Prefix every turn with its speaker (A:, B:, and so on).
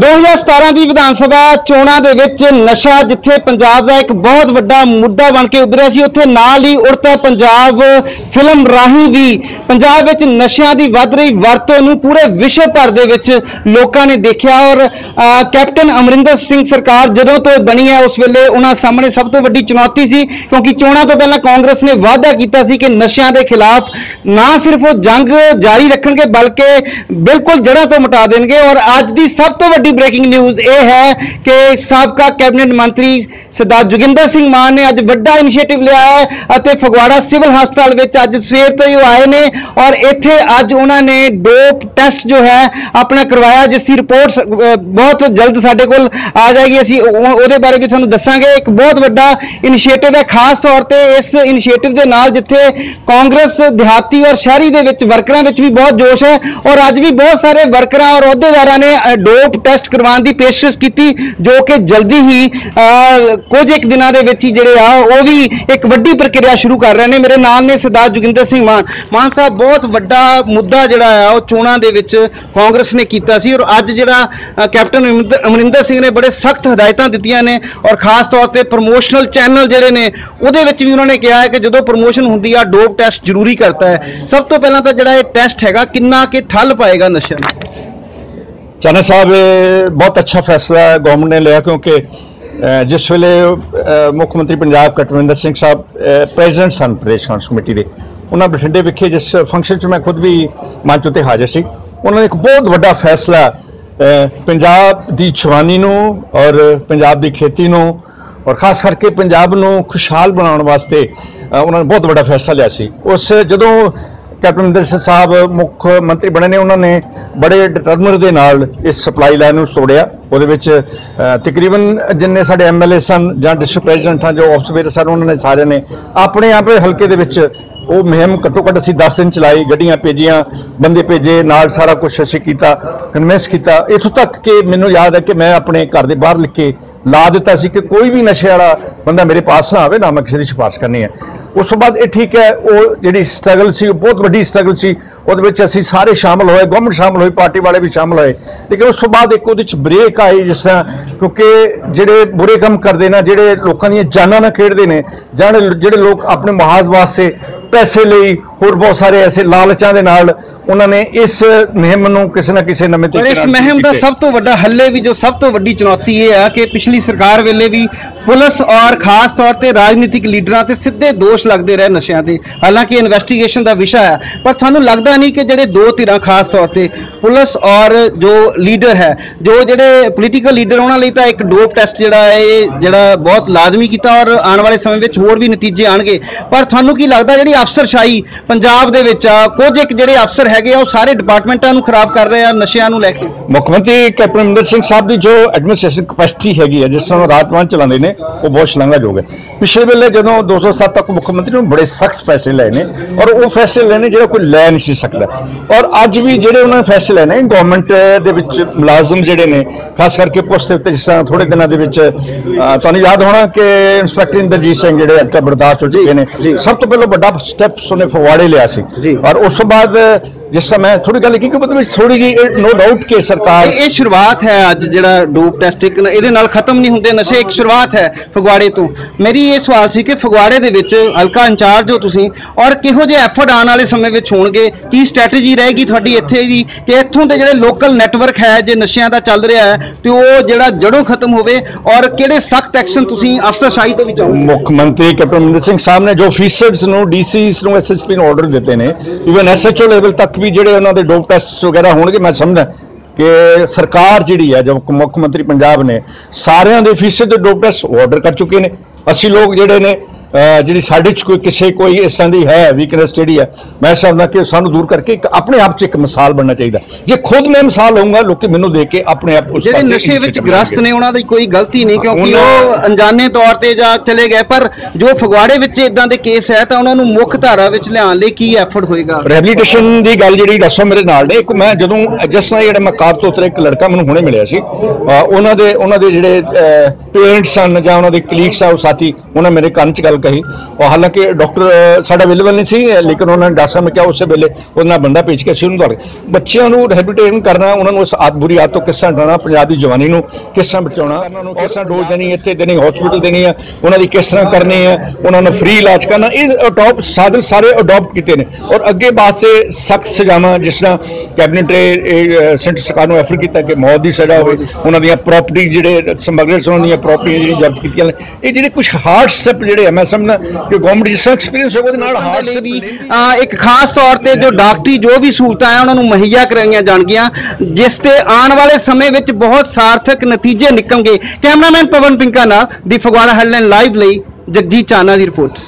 A: 2017 ਦੀ ਵਿਧਾਨ ਸਭਾ ਚੋਣਾਂ ਦੇ ਵਿੱਚ ਨਸ਼ਾ, ਜਿੱਥੇ ਪੰਜਾਬ ਦਾ ਇੱਕ ਬਹੁਤ ਵੱਡਾ ਮੁੱਦਾ ਬਣ ਕੇ ਉੱਭਰਿਆ ਸੀ, ਉੱਥੇ ਨਾਲ ਹੀ ਉੜਤਾ ਪੰਜਾਬ ਫਿਲਮ ਰਾਹੀਂ ਵੀ ਪੰਜਾਬ ਵਿੱਚ ਨਸ਼ਿਆਂ ਦੀ ਵੱਧ ਰਹੀ ਵਰਤੋਂ ਨੂੰ ਪੂਰੇ ਵਿਸ਼ਵ ਭਰ ਦੇ ਵਿੱਚ ਲੋਕਾਂ ਨੇ ਦੇਖਿਆ ਔਰ ਕੈਪਟਨ ਅਮਰਿੰਦਰ ਸਿੰਘ ਸਰਕਾਰ ਜਦੋਂ ਤੋਂ ਬਣੀ ਹੈ, ਉਸ ਵੇਲੇ ਉਹਨਾਂ ਸਾਹਮਣੇ ਸਭ ਤੋਂ ਵੱਡੀ ਚੁਣੌਤੀ ਸੀ, ਕਿਉਂਕਿ ਚੋਣਾਂ ਤੋਂ ਪਹਿਲਾਂ ਕਾਂਗਰਸ ਨੇ ਵਾਅਦਾ ਕੀਤਾ ਸੀ ਕਿ ਨਸ਼ਿਆਂ ਦੇ ਖਿਲਾਫ ਨਾ ਸਿਰਫ ਉਹ ਜੰਗ ਜਾਰੀ ਰੱਖਣਗੇ ਬਲਕਿ ਬਿਲਕੁਲ ਜੜ੍ਹਾਂ ਤੋਂ ਮਿਟਾ ਦੇਣਗੇ। ਔਰ ਅੱਜ ਦੀ ਸਭ ਤੋਂ ਵੱਡੀ ਬ੍ਰੇਕਿੰਗ ਨਿਊਜ਼ ਇਹ ਹੈ ਕਿ ਸਾਬਕਾ ਕੈਬਨਿਟ ਮੰਤਰੀ ਸਰਦਾਰ ਜੋਗਿੰਦਰ ਸਿੰਘ ਮਾਨ ਨੇ ਅੱਜ ਵੱਡਾ ਇਨੀਸ਼ੀਏਟਿਵ ਲਿਆ ਹੈ ਅਤੇ ਫਗਵਾੜਾ ਸਿਵਲ ਹਸਪਤਾਲ ਵਿੱਚ ਅੱਜ ਸਵੇਰ ਤੋਂ ਹੀ ਉਹ ਆਏ ਨੇ। ਔਰ ਇੱਥੇ ਅੱਜ ਉਹਨਾਂ ਨੇ ਡੋਪ ਟੈਸਟ ਜੋ ਹੈ ਆਪਣਾ ਕਰਵਾਇਆ ਜਿਸ ਦੀ ਰਿਪੋਰਟ ਬਹੁਤ ਜਲਦ ਸਾਡੇ ਕੋਲ ਆ ਜਾਏਗੀ। ਅਸੀਂ ਉਹਦੇ ਬਾਰੇ ਵੀ ਤੁਹਾਨੂੰ ਦੱਸਾਂਗੇ। ਇੱਕ ਬਹੁਤ ਵੱਡਾ ਇਨੀਸ਼ੀਏਟਿਵ ਹੈ, ਖਾਸ ਤੌਰ ਤੇ ਇਸ ਇਨੀਸ਼ੀਏਟਿਵ ਦੇ ਨਾਲ ਜਿੱਥੇ ਕਾਂਗਰਸ ਦਿਹਾਤੀ ਔਰ ਸ਼ਹਿਰੀ ਦੇ ਵਿੱਚ ਵਰਕਰਾਂ ਵਿੱਚ ਵੀ ਬਹੁਤ ਜੋਸ਼ ਹੈ ਔਰ ਅੱਜ ਵੀ ਬਹੁਤ ਸਾਰੇ ਵਰਕਰਾਂ ਔਰ ਅਹੁਦੇਦਾਰਾਂ ਨੇ ਡੋਪ ਟੈਸਟ ਕਰਵਾਉਣ ਦੀ ਪੇਸ਼ਕਸ਼ ਕੀਤੀ, ਜੋ ਕਿ ਜਲਦੀ ਹੀ ਕੁਝ ਇੱਕ ਦਿਨਾਂ ਦੇ ਵਿੱਚ ਹੀ ਜਿਹੜੇ ਆ, ਉਹ ਵੀ ਇੱਕ ਵੱਡੀ ਪ੍ਰਕਿਰਿਆ ਸ਼ੁਰੂ ਕਰ ਰਹੇ ਨੇ। ਮੇਰੇ ਨਾਲ ਨੇ ਸਰਦਾਰ ਜੋਗਿੰਦਰ ਸਿੰਘ ਮਾਨ। ਮਾਨ ਸਾਹਿਬ, ਬਹੁਤ ਵੱਡਾ ਮੁੱਦਾ ਜਿਹੜਾ ਆ, ਉਹ ਚੋਣਾਂ ਦੇ ਵਿੱਚ ਕਾਂਗਰਸ ਨੇ ਕੀਤਾ ਸੀ ਔਰ ਅੱਜ ਜਿਹੜਾ ਕੈਪਟਨ ਅਮਰਿੰਦਰ- ਅਮਰਿੰਦਰ ਸਿੰਘ ਨੇ ਬੜੇ ਸਖਤ ਹਦਾਇਤਾਂ ਦਿੱਤੀਆਂ ਨੇ ਔਰ ਖਾਸ ਤੌਰ ਤੇ ਪ੍ਰਮੋਸ਼ਨਲ ਚੈਨਲ ਜਿਹੜੇ ਨੇ, ਉਹਦੇ ਵਿੱਚ ਵੀ ਉਹਨਾਂ ਨੇ ਕਿਹਾ ਹੈ ਕਿ ਜਦੋਂ ਪ੍ਰਮੋਸ਼ਨ ਹੁੰਦੀ ਆ, ਡੋਪ ਟੈਸਟ ਜ਼ਰੂਰੀ ਕਰਤਾ ਹੈ। ਸਭ ਤੋਂ ਪਹਿਲਾਂ ਤਾਂ ਜਿਹੜਾ ਇਹ ਟੈਸਟ ਹੈਗਾ ਕਿੰਨਾ ਕਿ ਠੱਲ ਪਾਏਗਾ ਨਸ਼ਿਆਂ ਨੂੰ?
B: ਚਾਨਾ ਸਾਹਿਬ ਇਹ ਬਹੁਤ ਅੱਛਾ ਫੈਸਲਾ ਗਵਰਨਮੈਂਟ ਨੇ ਲਿਆ ਕਿਉਂਕਿ ਅਹ, ਜਿਸ ਵੇਲੇ ਅਹ, ਮੁੱਖ ਮੰਤਰੀ ਪੰਜਾਬ ਕਟਵਿੰਦਰ ਸਿੰਘ ਸਾਹਿਬ ਪ੍ਰੈਜ਼ੀਡੈਂਟ ਸਨ ਪ੍ਰਦੇਸ਼ ਕਾਂਗਰਸ ਕਮੇਟੀ ਦੇ। ਉਹਨਾਂ ਬਠਿੰਡੇ ਵਿਖੇ ਜਿਸ ਫੰਕਸ਼ਨ 'ਚ ਮੈਂ ਖੁਦ ਵੀ ਮੰਚ ਉੱਤੇ ਹਾਜ਼ਰ ਸੀ ਉਹਨਾਂ ਨੇ ਇੱਕ ਬਹੁਤ ਵੱਡਾ ਫੈਸਲਾ ਅਹ, ਪੰਜਾਬ ਦੀ ਜਵਾਨੀ ਨੂੰ ਔਰ ਪੰਜਾਬ ਦੀ ਖੇਤੀ ਨੂੰ ਔਰ ਖਾਸ ਕਰਕੇ ਪੰਜਾਬ ਨੂੰ ਖੁਸ਼ਹਾਲ ਬਣਾਉਣ ਵਾਸਤੇ ਅਹ, ਉਹਨਾਂ ਨੇ ਬਹੁਤ ਵੱਡਾ ਫੈਸਲਾ ਲਿਆ ਸੀ। ਉਸ ਜਦੋਂ ਕੈਪਟਨ ਅਮਰਿੰਦਰ ਸਿੰਘ ਸਾਹਿਬ ਮੁੱਖ ਮੰਤਰੀ ਬਣੇ ਨੇ, ਉਹਨਾਂ ਨੇ ਬੜੇ ਡਿਟਰਮਰ ਦੇ ਨਾਲ ਇਸ ਸਪਲਾਈ ਲਾਈਨ ਨੂੰ ਤੋੜਿਆ। ਉਹਦੇ ਵਿੱਚ ਤਕਰੀਬਨ ਜਿੰਨੇ ਸਾਡੇ ਐਮਐਲਏ ਸਨ ਜਾਂ ਡਿਸਟ੍ਰਿਕਟ ਪ੍ਰੈਜ਼ੀਡੈਂਟ ਜੋ ਆਫਸਰ ਸਨ, ਉਹਨਾਂ ਨੇ ਸਾਰਿਆਂ ਨੇ ਆਪਣੇ ਆਪੇ ਹਲਕੇ ਦੇ ਵਿੱਚ ਉਹ ਮੁਹਿੰਮ ਘੱਟੋ ਘੱਟ ਅਸੀਂ 10 ਦਿਨ ਚਲਾਈ, ਗੱਡੀਆਂ ਭੇਜੀਆਂ, ਬੰਦੇ ਭੇਜੇ, ਨਾਲ ਸਾਰਾ ਕੁਝ ਅਸੀਂ ਕੀਤਾ ਕਨਵਿੰਸ ਕੀਤਾ। ਇਥੋਂ ਤੱਕ ਕਿ ਮੈਨੂੰ ਯਾਦ ਹੈ ਕਿ ਮੈਂ ਆਪਣੇ ਘਰ ਦੇ ਬਾਹਰ ਲਿਖ ਕੇ ਲਾ ਦਿੱਤਾ ਸੀ ਕਿ ਕੋਈ ਵੀ ਨਸ਼ੇ ਵਾਲਾ ਬੰਦਾ ਮੇਰੇ ਪਾਸ ਨਾ ਆਵੇ, ਨਾ ਮੈਂ ਕਿਸੇ ਦੀ ਸਿਫਾਰਿਸ਼ ਕਰਨੀ ਹੈ। ਉਸ ਤੋਂ ਬਾਅਦ ਇਹ ਠੀਕ ਹੈ ਉਹ ਜਿਹੜੀ ਸਟਰਗਲ ਸੀ ਉਹ ਬਹੁਤ ਵੱਡੀ ਸਟਰਗਲ ਸੀ ਉਹਦੇ ਵਿੱਚ ਅਸੀਂ ਸਾਰੇ ਸ਼ਾਮਲ ਹੋਏ ਗਵਰਨਮੈਂਟ ਸ਼ਾਮਲ ਹੋਈ ਪਾਰਟੀ ਵਾਲੇ ਵੀ ਸ਼ਾਮਲ ਹੋਏ ਲੇਕਿਨ ਉਸ ਤੋਂ ਬਾਅਦ ਇੱਕ ਉਹਦੇ ਵਿੱਚ ਬ੍ਰੇਕ ਆਈ ਜਿਸ ਤਰ੍ਹਾਂ ਕਿਉਂਕਿ ਜਿਹੜੇ ਬੁਰੇ ਕੰਮ ਕਰਦੇ ਨੇ ਜਿਹੜੇ ਲੋਕਾਂ ਦੀਆਂ ਜਾਨਾਂ ਨਾਲ ਖੇਡਦੇ ਨੇ ਜਾਂ ਜਿਹੜੇ ਲੋਕ ਆਪਣੇ ਮਹਾਜ਼ ਵਾਸਤੇ ਪੈਸੇ ਲਈ ਹੋਰ ਬਹੁਤ ਸਾਰੇ ਐਸੇ ਲਾਲਚਾਂ ਦੇ ਨਾਲ ਉਹਨਾਂ ਨੇ ਇਸ ਮੁਹਿੰਮ ਨੂੰ ਕਿਸੇ ਨਾ ਕਿਸੇ ਨਵੇਂ
A: ਪਰ
B: ਤਰੀਕੇ
A: ਇਸ ਮਹਿਮ ਦਾ। ਸਭ ਤੋਂ ਵੱਡਾ ਹੱਲੇ ਵੀ ਜੋ ਸਭ ਤੋਂ ਵੱਡੀ ਚੁਣੌਤੀ ਇਹ ਆ ਕਿ ਪਿਛਲੀ ਸਰਕਾਰ ਵੇਲੇ ਵੀ ਪੁਲਿਸ ਔਰ ਖਾਸ ਤੌਰ ਤੇ ਰਾਜਨੀਤਿਕ ਲੀਡਰਾਂ ਤੇ ਸਿੱਧੇ ਦੋਸ਼ ਲੱਗਦੇ ਰਹੇ ਨਸ਼ਿਆਂ 'ਤੇ। ਹਾਲਾਂਕਿ ਇਨਵੈਸਟੀਗੇਸ਼ਨ ਦਾ ਵਿਸ਼ਾ ਹੈ, ਪਰ ਤੁਹਾਨੂੰ ਲੱਗਦਾ ਨਹੀਂ ਕਿ ਜਿਹੜੇ ਦੋ ਧਿਰਾਂ ਖਾਸ ਤੌਰ ਤੇ ਪੁਲਿਸ ਔਰ ਜੋ ਲੀਡਰ ਹੈ, ਜੋ ਜਿਹੜੇ ਪੋਲੀਟੀਕਲ ਲੀਡਰ ਉਹਨਾਂ ਲਈ ਤਾਂ ਇੱਕ ਡੋਪ ਟੈਸਟ ਜਿਹੜਾ ਹੈ, ਇਹ ਜਿਹੜਾ ਬਹੁਤ ਲਾਜ਼ਮੀ ਕੀਤਾ ਔਰ ਆਉਣ ਵਾਲੇ ਸਮੇਂ ਵਿੱਚ ਹੋਰ ਵੀ ਨਤੀਜੇ ਆਣਗੇ ਪਰ ਤੁਹਾਨੂੰ ਕੀ ਲੱਗਦਾ ਜਿਹੜੀ ਅਫਸਰਸ਼ਾਹੀ ਪੰਜਾਬ ਦੇ ਵਿੱਚ ਆ, ਕੁਝ ਇੱਕ ਜਿਹੜੇ ਅਫਸਰ ਹੈਗੇ ਆ, ਉਹ ਸਾਰੇ ਡਿਪਾਰਟਮੈਂਟਾਂ ਨੂੰ ਖਰਾਬ ਕਰ ਰਹੇ ਆ, ਨਸ਼ਿਆਂ ਨੂੰ ਲੈ ਕੇ?
B: ਮੁੱਖ ਮੰਤਰੀ ਕੈਪਟਨ ਅਮਰਿੰਦਰ ਸਿੰਘ ਸਾਹਿਬ ਦੀ ਜੋ ਐਡਮਿਨਿਸਟ੍ਰੇਸ਼ਨ ਕਪੈਸਿਟੀ ਹੈਗੀ ਹੈ ਜਿਸ ਤਰ੍ਹਾਂ ਉਹ ਰਾਜਪਾਲ ਚਲਾਉਂਦੇ ਨੇ, ਉਹ ਬਹੁਤ ਸ਼ਲਾਘਾਯੋਗ ਹੈ। ਪਿਛਲੇ ਵੇਲੇ ਜਦੋਂ 207 ਤੱਕ ਮੁੱਖ ਮੰਤਰੀ ਨੂੰ ਬੜੇ ਸਖਤ ਫੈਸਲੇ ਲਏ ਨੇ ਔਰ ਉਹ ਫੈਸਲੇ ਲੈਣੇ ਜਿਹੜਾ ਕੋਈ ਲੈ ਨਹੀਂ ਸੀ ਸਕਦਾ। ਔਰ ਅੱਜ ਵੀ ਜਿਹੜੇ ਉਹਨਾਂ ਨੇ ਫੈਸਲੇ ਲੈਣੇ ਗਵਰਨਮੈਂਟ ਦੇ ਵਿੱਚ ਮੁਲਾਜ਼ਮ ਜਿਹੜੇ ਨੇ ਖਾਸ ਕਰਕੇ ਪੁਲਿਸ ਦੇ ਉੱਤੇ ਜਿਸ ਤਰ੍ਹਾਂ ਥੋੜੇ ਦਿਨਾਂ ਦੇ ਵਿੱਚ ਤੁਹਾਨੂੰ ਯਾਦ ਹੋਣਾ ਕਿ ਇੰਸਪੈਕਟਰ ਇੰਦਰਜੀਤ ਸਿੰਘ ਜਿਹੜੇ ਅੱਜ ਬਰਦਾਸ਼ਤ ਹੋ ਚੁੱਕੇ ਨੇ ਸਭ ਤੋਂ ਪਹਿਲਾਂ ਵੱਡਾ ਸਟੈਪਸ ਉਹਨੇ ਫਗਵਾੜੇ ਲਿਆ ਸੀ।
A: ਜੀ।
B: ਔਰ ਉਸ ਤੋਂ ਬਾਅਦ ਜਿਸ ਸਮੇਂ ਥੋੜੀ ਗੱਲ ਕੀ ਕਿ ਮਤਲਬ ਥੋੜੀ ਜੀ ਨੋ ਡਾਊਟ ਕਿ ਸਰਕਾਰ
A: ਇਹ ਸ਼ੁਰੂਆਤ ਹੈ ਅੱਜ ਜਿਹੜਾ ਡੋਪ ਟੈਸਟ ਇੱਕ ਨਾ- ਇਹਦੇ ਨਾਲ ਖਤਮ ਨਹੀਂ ਹੁੰਦੇ ਨਸ਼ੇ ਇੱਕ ਸ਼ੁਰੂਆਤ ਹੈ ਫਗਵਾੜੇ ਤੋਂ। ਮੇਰੀ ਇਹ ਸਵਾਲ ਸੀ ਕਿ ਫਗਵਾੜੇ ਦੇ ਵਿੱਚ ਹਲਕਾ ਇੰਚਾਰਜ ਹੋ ਤੁਸੀਂ ਔਰ ਕਿਹੋ ਜਿਹੇ ਐਫਰਟ ਆਉਣ ਵਾਲੇ ਸਮੇਂ ਵਿੱਚ ਹੋਣਗੇ? ਕੀ ਸਟ੍ਰੈਟਜੀ ਰਹੇਗੀ ਤੁਹਾਡੀ ਇੱਥੇ ਦੀ ਕਿ ਇੱਥੋਂ ਦੇ ਜਿਹੜੇ ਲੋਕਲ ਨੈਟਵਰਕ ਹੈ ਜੇ ਨਸ਼ਿਆਂ ਦਾ ਚੱਲ ਰਿਹਾ ਹੈ ਤੇ ਉਹ ਜਿਹੜਾ ਜੜੋਂ ਖਤਮ ਹੋਵੇ ਔਰ ਕਿਹੜੇ ਸਖਤ ਐਕਸ਼ਨ ਤੁਸੀਂ ਅਫਸਰਸ਼ਾਹੀ ਤੋਂ ਵੀ ਚਾਹੋਗੇ?
B: ਮੁੱਖ ਮੰਤਰੀ ਕੈਪਟਨ ਅਮਰਿੰਦਰ ਸਿੰਘ ਸਾਹਿਬ ਨੇ ਜੋ ਫੀਸਡਸ ਨੂੰ ਡੀਸੀਸ ਨੂੰ ਐਸਐਸਪੀ ਨੂੰ ਆਰਡਰ ਦਿੱਤੇ ਨੇ ਇਵਨ ਐਸਐਚਓ ਲੈਵਲ ਤੱਕ ਵੀ ਜਿਹੜੇ ਉਹਨਾਂ ਦੇ ਡੋਪ ਟੈਸਟ ਵਗੈਰਾ ਹੋਣਗੇ, ਮੈਂ ਸਮਝਦਾ ਕਿ ਸਰਕਾਰ ਜਿਹੜੀ ਹੈ, ਜੋ ਮੁੱਖ ਮੰਤਰੀ ਪੰਜਾਬ ਨੇ, ਸਾਰਿਆਂ ਦੇ ਫੀਸਡ ਦੇ ਡੋਪ ਟੈਸਟ ਆਰਡਰ ਕਰ ਚੁੱਕੇ ਨੇ। ਅਸੀਂ ਲੋਕ ਜਿਹੜੇ ਨੇ ਜਿਹੜੀ ਸਾਡੇ ਚ ਕੋਈ ਕਿਸੇ ਕੋਈ ਇਸ ਤਰ੍ਹਾਂ ਦੀ ਹੈ ਵੀਕਨੈਸ ਜਿਹੜੀ ਹੈ ਮੈਂ ਸਮਝਦਾ ਕਿ ਸਾਨੂੰ ਦੂਰ ਕਰਕੇ ਇੱਕ ਆਪਣੇ ਆਪ ਚ ਇੱਕ ਮਿਸਾਲ ਬਣਨਾ ਚਾਹੀਦਾ। ਜੇ ਖੁਦ ਮੈਂ ਮਿਸਾਲ ਹੋਊਂਗਾ ਲੋਕੀ ਮੈਨੂੰ ਦੇਖ ਕੇ ਆਪਣੇ ਆਪ ਉਸ
A: ਜਿਹੜੇ ਨਸ਼ੇ ਵਿੱਚ ਗ੍ਰਸਤ। ਨੇ ਉਹਨਾਂ ਦੀ ਕੋਈ ਗਲਤੀ ਨਹੀਂ ਕਿਉਂਕਿ ਉਹ ਅਣਜਾਣੇ ਤੌਰ ਤੇ ਜਾਂ ਚਲੇ ਗਏ ਪਰ ਜੋ ਫਗਵਾੜੇ ਵਿੱਚ ਇਦਾਂ ਦੇ ਕੇਸ ਹੈ ਤਾਂ ਉਹਨਾਂ ਨੂੰ ਮੁੱਖ ਧਾਰਾ ਵਿੱਚ ਲਿਆਉਣ ਲਈ ਕੀ ਐਫਰਟ ਹੋਏਗਾ?
B: ਰੈਬਿਲਿਟੇਸ਼ਨ ਦੀ ਗੱਲ ਜਿਹੜੀ ਦੱਸੋ ਮੇਰੇ ਨਾਲ ਨੇ ਇੱਕ ਮੈਂ ਜਦੋਂ ਜਿਸ ਤਰ੍ਹਾਂ ਜਿਹੜਾ ਮੈਂ ਕਾਰ ਤੋਂ ਉਤਰਿਆ ਇੱਕ ਲੜਕਾ ਮੈਨੂੰ ਹੁਣੇ ਮਿਲਿਆ ਸੀ। ਉਹਨਾਂ ਦੇ ਉਹਨਾਂ ਦੇ ਜਿਹੜੇ ਪੇਰੈਂਟਸ ਸਨ ਜਾਂ ਉਹਨਾਂ ਦੇ ਕਲੀਗਸ ਆ ਉਹ ਸਾਥੀ ਉਹਨਾਂ ਮੇਰੇ ਕੰਨ 'ਚ ਗੱਲ ਗੱਲ ਕਹੀ। ਔਰ ਹਾਲਾਂਕਿ ਡਾਕਟਰ ਸਾਡਾ ਅਵੇਲੇਬਲ ਨਹੀਂ ਸੀ, ਲੇਕਿਨ ਉਹਨਾਂ ਨੇ ਡਾਕਟਰ ਸਾਹਿਬ ਨੇ ਕਿਹਾ ਉਸੇ ਵੇਲੇ ਉਹਨਾਂ ਨਾਲ ਬੰਦਾ ਭੇਜ ਕੇ ਅਸੀਂ ਉਹਨੂੰ ਦੌੜ ਬੱਚਿਆਂ ਨੂੰ ਰਿਹੈਬਿਲਿਟੇਸ਼ਨ ਕਰਨਾ, ਉਹਨਾਂ ਨੂੰ ਇਸ ਆਦ, ਬੁਰੀ ਆਦਤ ਤੋਂ ਕਿਸ ਤਰ੍ਹਾਂ ਡਰਾਉਣਾ, ਪੰਜਾਬ ਦੀ ਜਵਾਨੀ ਨੂੰ ਕਿਸ ਤਰ੍ਹਾਂ ਬਚਾਉਣਾ, ਉਹਨਾਂ ਨੂੰ ਕਿਸ ਤਰ੍ਹਾਂ ਡੋਜ਼ ਦੇਣੀ ਇੱਥੇ ਦੇਣੀ ਹਸਪੀਟਲ ਦੇਣੀ ਆ ਉਹਨਾਂ ਦੀ ਕਿਸ ਤਰ੍ਹਾਂ ਕਰਨੀ ਹੈ, ਉਹਨਾਂ ਨੂੰ ਫ੍ਰੀ ਇਲਾਜ ਕਰਨਾ, ਇਹ ਅਡਾਪਟ ਸਾਧਨ ਸਾਰੇ ਅਡਾਪਟ ਕੀਤੇ ਨੇ। ਔਰ ਅੱਗੇ ਬਾਅਦ ਸੇ ਸਖਤ ਸਜ਼ਾਵਾਂ, ਜਿਸ ਤਰ੍ਹਾਂ ਕੈਬਨਿਟ ਨੇ ਸੈਂਟਰ ਸਰਕਾਰ ਨੂੰ ਐਫਰ ਕੀਤਾ ਕਿ ਮੌਤ ਦੀ ਸਜ਼ਾ ਹੋਵੇ। ਉਹਨਾਂ ਦੀਆਂ ਪ੍ਰਾਪਰਟੀ ਜਿਹੜੇ ਸਮਗਲਰਸ ਉਹਨਾਂ ਦੀਆਂ ਪ੍ਰਾਪਰਟੀਆਂ ਜਿਹੜੀਆਂ ਜ਼ਬਤ ਕੀਤੀਆਂ ਨੇ ਇਹ ਜਿਹੜੇ ਕੁਝ ਹਾਰਡ ਸਟੈਪ ਜਿਹੜੇ ਆ ਮੈਂ ਸਮਝਦਾ ਕਿ ਗਵਰਨਮੈਂਟ ਜਿਸ ਐਕਸਪੀਰੀਅੰਸ ਹੋਵੇ ਉਹਦੇ ਨਾਲ ਹਾਰਡ ਸਟੈਪ
A: ਵੀ ਇੱਕ ਖਾਸ ਤੌਰ ਤੇ ਜੋ ਡਾਕਟਰੀ ਜੋ ਵੀ ਸਹੂਲਤਾਂ ਆ ਉਹਨਾਂ ਨੂੰ ਮੁਹੱਈਆ ਕਰਾਈਆਂ ਜਾਣਗੀਆਂ ਜਿਸ ਤੇ ਆਉਣ ਵਾਲੇ ਸਮੇਂ ਵਿੱਚ ਬਹੁਤ ਸਾਰਥਕ ਨਤੀਜੇ ਨਿਕਲਣਗੇ। ਕੈਮਰਾਮੈਨ ਪਵਨ ਪਿੰਕਾ ਨਾਲ ਦੀ ਫਗਵਾੜਾ ਹੈਡਲਾਈਨ ਲਾਈਵ ਲਈ ਜਗਜੀਤ ਚਾਨਾ ਦੀ ਰਿਪੋਰਟ।